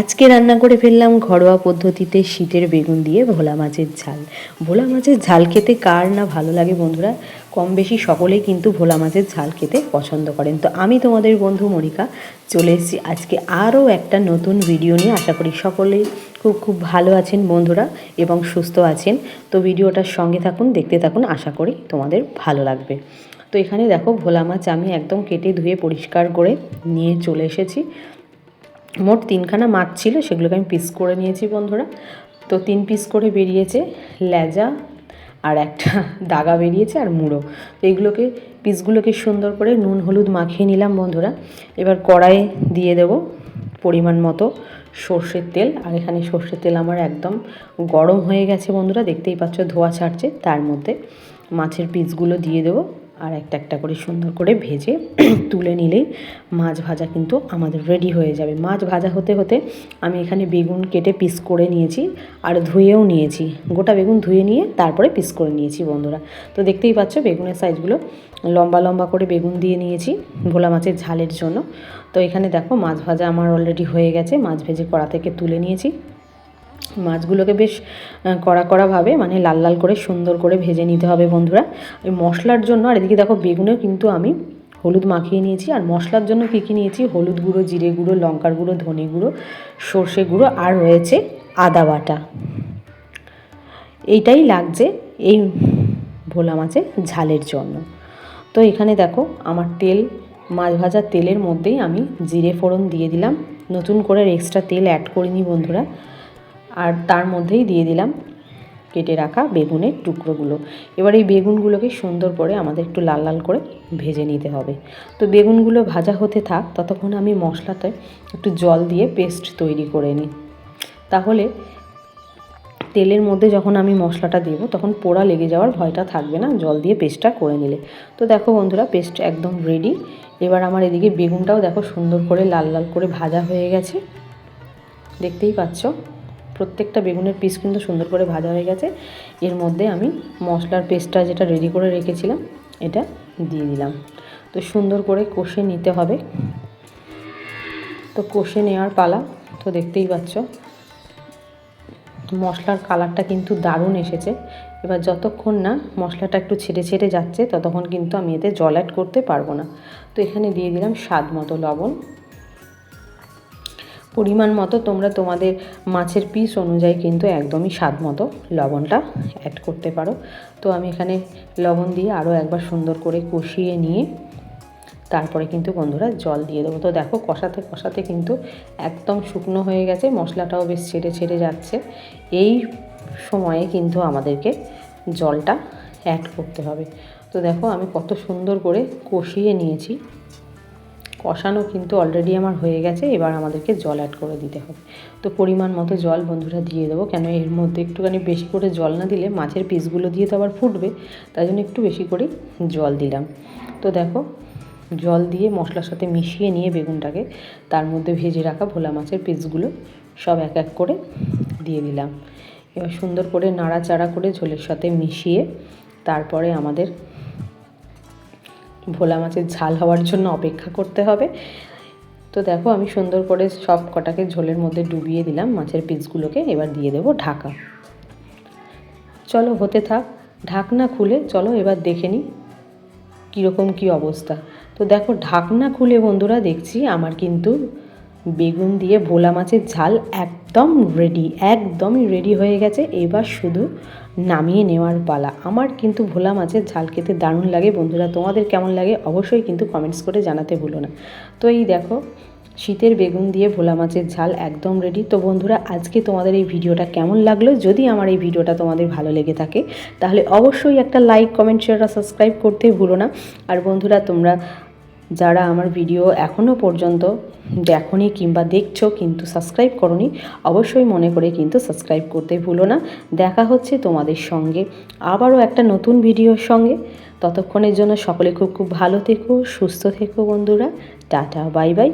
আজকে রান্না করে ফেললাম ঘরোয়া পদ্ধতিতে শীতের বেগুন দিয়ে ভোলা মাছের ঝাল। ভোলা মাছের ঝাল খেতে কার না ভালো লাগে বন্ধুরা? কম বেশি সকলেই কিন্তু ভোলা মাছের ঝাল খেতে পছন্দ করেন। তো আমি তোমাদের বন্ধু মনিকা, চলে এসেছি আজকে আরও একটা নতুন ভিডিও নিয়ে। আশা করি সকলেই খুব খুব ভালো আছেন বন্ধুরা এবং সুস্থ আছেন। তো ভিডিওটার সঙ্গে থাকুন, দেখতে থাকুন, আশা করি তোমাদের ভালো লাগবে। তো এখানে দেখো ভোলা মাছ আমি একদম কেটে ধুয়ে পরিষ্কার করে নিয়ে চলে এসেছি। মোট তিনখানা মাছ ছিল, সেগুলোকে আমি পিস করে নিয়েছি বন্ধুরা। তো তিন পিস করে বেরিয়েছে লেজা আর একটা দাগা বেরিয়েছে আর মুড়ো। তো এইগুলোকে পিসগুলোকে সুন্দর করে নুন, হলুদ মাখিয়ে নিলাম বন্ধুরা। এবার কড়াইয়ে দিয়ে দেব পরিমাণ মতো সর্ষের তেল। আর এখানে সর্ষের তেল আমার একদম গরম হয়ে গেছে বন্ধুরা, দেখতেই পাচ্ছ ধোয়া ছাড়ছে। তার মধ্যে মাছের পিসগুলো দিয়ে দেবো। আর একটা একটা করে সুন্দর করে ভেজে তুলে নিলেই মাছ ভাজা কিন্তু আমাদের রেডি হয়ে যাবে। মাছ ভাজা হতে হতে আমি এখানে বেগুন কেটে পিস করে নিয়েছি আর ধুয়েও নিয়েছি। গোটা বেগুন ধুয়ে নিয়ে তারপরে পিস করে নিয়েছি বন্ধুরা। তো দেখতেই পাচ্ছ বেগুনের সাইজগুলো লম্বা লম্বা করে বেগুন দিয়ে নিয়েছি ভোলা মাছের ঝালের জন্য। তো এখানে দেখো মাছ ভাজা আমার অলরেডি হয়ে গেছে। মাছ ভেজে কড়া থেকে তুলে নিয়েছি। মাছগুলোকে বেশ কড়া কড়াভাবে মানে লাল লাল করে সুন্দর করে ভেজে নিতে হবে বন্ধুরা। ওই মশলার জন্য, আর এদিকে দেখো বেগুনেও কিন্তু আমি হলুদ মাখিয়ে নিয়েছি। আর মশলার জন্য কী কী নিয়েছি? হলুদ গুঁড়ো, জিরে গুঁড়ো, লঙ্কার গুঁড়ো, ধনে গুঁড়ো, সর্ষে গুঁড়ো, আর রয়েছে আদা বাটা। এইটাই লাগছে এই ভোলা মাছের ঝালের জন্য। তো এখানে দেখো আমার তেল, মাছ ভাজার তেলের মধ্যেই আমি জিরে ফোড়ন দিয়ে দিলাম। নতুন করে এক্সট্রা তেল অ্যাড করিনি বন্ধুরা। আর তার মধ্যেই দিয়ে দিলাম কেটে রাখা বেগুনের টুকরোগুলো। এবার এই বেগুনগুলোকে সুন্দর করে আমাদের একটু লাল লাল করে ভেজে নিতে হবে। তো বেগুনগুলো ভাজা হতে থাক, ততক্ষণ আমি মশলাতে একটু জল দিয়ে পেস্ট তৈরি করে নিই। তাহলে তেলের মধ্যে যখন আমি মশলাটা দেবো, তখন পোড়া লেগে যাওয়ার ভয়টা থাকবে না, জল দিয়ে পেস্টটা করে নিলে। তো দেখো বন্ধুরা, পেস্ট একদম রেডি এবার আমার এদিকে বেগুনটাও দেখো সুন্দর করে লাল লাল করে ভাজা হয়ে গেছে। দেখতেই পাচ্ছ? প্রত্যেকটা বেগুনের পিস কিন্তু সুন্দর করে ভাজা হয়ে গেছে। এর মধ্যে আমি মশলার পেস্টটা যেটা রেডি করে রেখেছিলাম, এটা দিয়ে দিলাম। তো সুন্দর করে কষে নিতে হবে। তো কষে নেওয়ার পালা, তো দেখতেই পাচ্ছ। মশলার কালারটা কিন্তু দারুণ এসেছে। এবার যতক্ষণ না মশলাটা একটু ছেড়ে ছেড়ে যাচ্ছে, ততক্ষণ কিন্তু আমি এতে জল অ্যাড করতে পারব না। তো এখানে দিয়ে দিলাম স্বাদ মতো লবণ। পরিমাণ মতো তোমরা তোমাদের মাছের পিস অনুযায়ী কিন্তু একদমই স্বাদ মতো লবণটা অ্যাড করতে পারো। তো আমি এখানে লবণ দিয়ে আরও একবার সুন্দর করে কষিয়ে নিয়ে তারপরে কিন্তু বন্ধুরা জল দিয়ে দেবো। তো দেখো কষাতে কষাতে কিন্তু একদম শুকনো হয়ে গেছে, মশলাটাও বেশ ছেড়ে ছেড়ে যাচ্ছে। এই সময়ে কিন্তু আমাদেরকে জলটা অ্যাড করতে হবে। তো দেখো আমি কত সুন্দর করে কষিয়ে নিয়েছি। কষানো কিন্তু অলরেডি আমার হয়ে গেছে, এবার আমাদেরকে জল অ্যাড করে দিতে হবে। তো পরিমাণ মতো জল বন্ধুরা দিয়ে দেবো, কেন এর মধ্যে একটুখানি বেশি করে জল না দিলে মাছের পিসগুলো দিয়ে তো আবার ফুটবে, তাই জন্য একটু বেশি করে জল দিলাম। তো দেখো, জল দিয়ে মশলার সাথে মিশিয়ে নিয়ে বেগুনটাকে তার মধ্যে ভেজে রাখা ভোলা মাছের পিসগুলো সব এক এক করে দিয়ে দিলাম। এবার সুন্দর করে নাড়াচাড়া করে ঝোলের সাথে মিশিয়ে তারপরে আমাদের ভোলা মাছের ঝাল হওয়ার জন্য অপেক্ষা করতে হবে। তো দেখো আমি সুন্দর করে সব কটাকে ঝোলের মধ্যে ডুবিয়ে দিলাম মাছের পিসগুলোকে, এবার দিয়ে দেবো ঢাকা। চলো হতে থাক, ঢাকনা খুলে চলো এবার দেখে নিই কীরকম কী অবস্থা। তো দেখো ঢাকনা খুলে বন্ধুরা দেখছি, আমার কিন্তু বেগুন দিয়ে ভোলা মাছের ঝাল একদম রেডি একদমই রেডি হয়ে গেছে। এবার শুধু নামিয়ে নেওয়ার পালা। আমার কিন্তু ভোলা মাছের ঝাল খেতে দারুণ লাগে। বন্ধুরা, তোমাদের কেমন লাগে অবশ্যই কিন্তু কমেন্টস করে জানাতে ভুলো না। তো এই দেখো, শীতের বেগুন দিয়ে ভোলা মাছের ঝাল একদম রেডি তো বন্ধুরা, আজকে তোমাদের এই ভিডিওটা কেমন লাগল? যদি আমার এই ভিডিওটা তোমাদের ভালো লেগে থাকে, তাহলে অবশ্যই একটা লাইক কমেন্ট শেয়ার আর সাবস্ক্রাইব করতে ভুলো না। আর বন্ধুরা, তোমরা যারা আমার ভিডিও এখনও পর্যন্ত দেখনি কিংবা দেখছ কিন্তু সাবস্ক্রাইব করনি, অবশ্যই মনে করে কিন্তু সাবস্ক্রাইব করতে ভুলো না। দেখা হচ্ছে তোমাদের সঙ্গে আবারও একটা নতুন ভিডিওর সঙ্গে। ততক্ষণের জন্য সকলে খুব খুব ভালো থেকো, সুস্থ থেকো বন্ধুরা। Tata, bye bye.